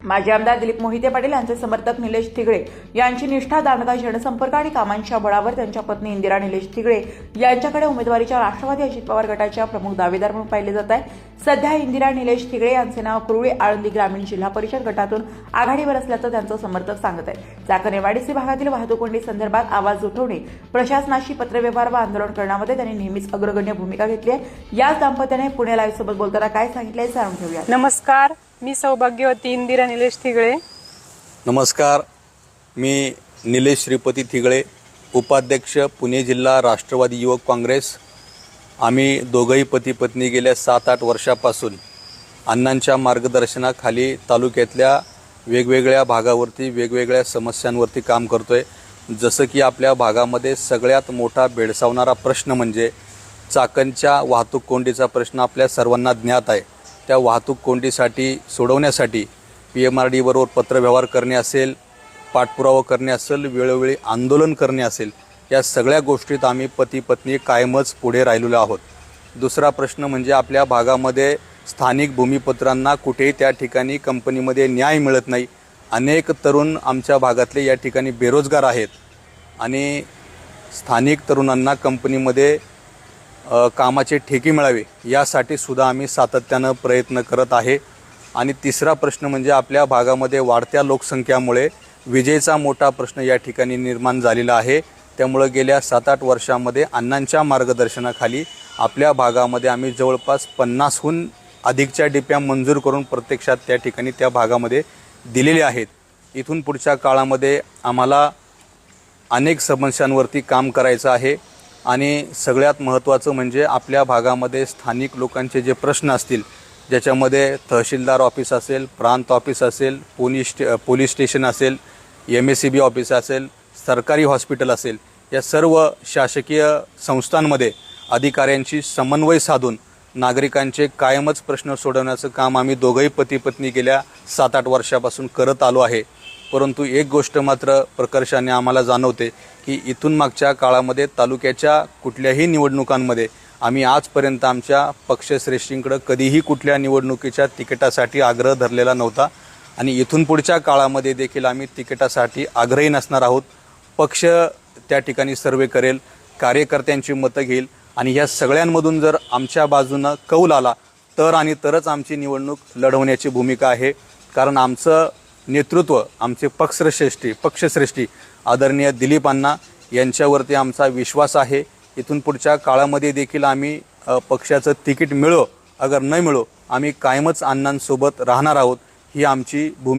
माजी आमदार दिलीप मोहिते पाटील यांचे समर्थक निलेश थिगळे यांची निष्ठा दांडगा जनसंपर्क आणि कामांच्या बळावर त्यांच्या पत्नी इंदिरा निलेश थिगळे यांच्याकडे उमेदवारीच्या राष्ट्रवादी अजित पवार गटाच्या प्रमुख दावेदार म्हणून पाहिले जात आहे सध्या इंदिरा निलेश थिगळे यांचे नाव कुरुळे आळंदी ग्रामीण जिल्हा परिषद गटातून आघाडीवर असल्याचं त्यांचं समर्थक सांगत आहे चाकणेवाडीसी भागातील वाहतूक कोंडी संदर्भात आवाज उठवणे प्रशासनाशी पत्रव्यवहार व आंदोलन करण्यामध्ये त्यांनी नेहमीच अग्रगण्य भूमिका घेतली आहे. याच दाम्पत्याने पुणे लाईव्ह सोबत बोलताना काय सांगितले हे जाणून घेऊया नमस्कार मी सौभाग्यवती इंदिरा निलेश थिगळे नमस्कार मी निलेश श्रीपती थिगळे उपाध्यक्ष पुणे जिल्हा राष्ट्रवादी युवक काँग्रेस आम्ही दोघंही पती पत्नी गेल्या सात आठ वर्षापासून अण्णांच्या मार्गदर्शनाखाली तालुक्यातल्या वेगवेगळ्या भागावरती वेगवेगळ्या समस्यांवरती काम करतो आहे जसं की आपल्या भागामध्ये सगळ्यात मोठा भेडसावणारा प्रश्न म्हणजे चाकणच्या वाहतूक कोंडीचा प्रश्न आपल्या सर्वांना ज्ञात आहे. त्या वाहतूक कोंडीसाठी सोडवण्यासाठी पी एम आर डीबरोबर पत्रव्यवहार करणे असेल पाठपुरावा करणे असेल वेळोवेळी आंदोलन करणे असेल या सगळ्या गोष्टीत आम्ही पती पत्नी कायमच पुढे राहिलेलो आहोत. दुसरा प्रश्न म्हणजे आपल्या भागामध्ये स्थानिक भूमिपत्रांना कुठेही त्या ठिकाणी कंपनीमध्ये न्याय मिळत नाही. अनेक तरुण आमच्या भागातले या ठिकाणी बेरोजगार आहेत आणि स्थानिक तरुणांना कंपनीमध्ये कामाचे ठेके मिळावे यासाठी सुद्धा आम्ही सातत्यानं प्रयत्न करत आहे. आणि तिसरा प्रश्न म्हणजे आपल्या भागामध्ये वाढत्या लोकसंख्यामुळे विजेचा मोठा प्रश्न या ठिकाणी निर्माण झालेला आहे. त्यामुळं गेल्या सात आठ वर्षामध्ये अण्णांच्या मार्गदर्शनाखाली आपल्या भागामध्ये आम्ही जवळपास पन्नासहून अधिकच्या डिप्या मंजूर करून प्रत्यक्षात त्या ठिकाणी त्या भागामध्ये दिलेल्या आहेत. इथून पुढच्या काळामध्ये आम्हाला अनेक समस्यांवरती काम करायचं आहे आणि सगळ्यात महत्त्वाचं म्हणजे आपल्या भागामध्ये स्थानिक लोकांचे जे प्रश्न असतील ज्याच्यामध्ये तहसीलदार ऑफिस असेल प्रांत ऑफिस असेल पोलीस स्टे पोलीस स्टेशन असेल M S C B office असेल सरकारी हॉस्पिटल असेल या सर्व शासकीय संस्थांमध्ये अधिकाऱ्यांशी समन्वय साधून नागरिकांचे कायमच प्रश्न सोडवण्याचं काम आम्ही दोघंही पती पत्नी गेल्या सात आठ वर्षापासून करत आलो आहे. परंतु एक गोष्ट मात्र प्रकर्षाने आम्हाला जाणवते की इथून मागच्या काळामध्ये तालुक्याच्या कुठल्याही निवडणुकांमध्ये आम्ही आजपर्यंत आमच्या पक्षश्रेष्ठींकडं कधीही कुठल्या निवडणुकीच्या तिकिटासाठी आग्रह धरलेला नव्हता. आणि इथून पुढच्या काळामध्ये देखील आम्ही तिकिटासाठी आग्रही नसणार आहोत. पक्ष त्या ठिकाणी सर्वे करेल कार्यकर्त्यांची मतं घेईल आणि ह्या सगळ्यांमधून जर आमच्या बाजूनं कौल आला तर आणि तरच आमची निवडणूक लढवण्याची भूमिका आहे. कारण आमचं नेतृत्व आमचे पक्षश्रेष्ठी पक्षश्रेष्ठी आदरणीय दिलीप अण्णा यांच्यावरती आमचा विश्वास आहे. इथून पुढच्या काळामध्ये देखील आम्ही पक्षाचं तिकीट मिळो अगर न मिळो आम्ही कायमच अण्णांसोबत राहणार आहोत ही आमची भूमी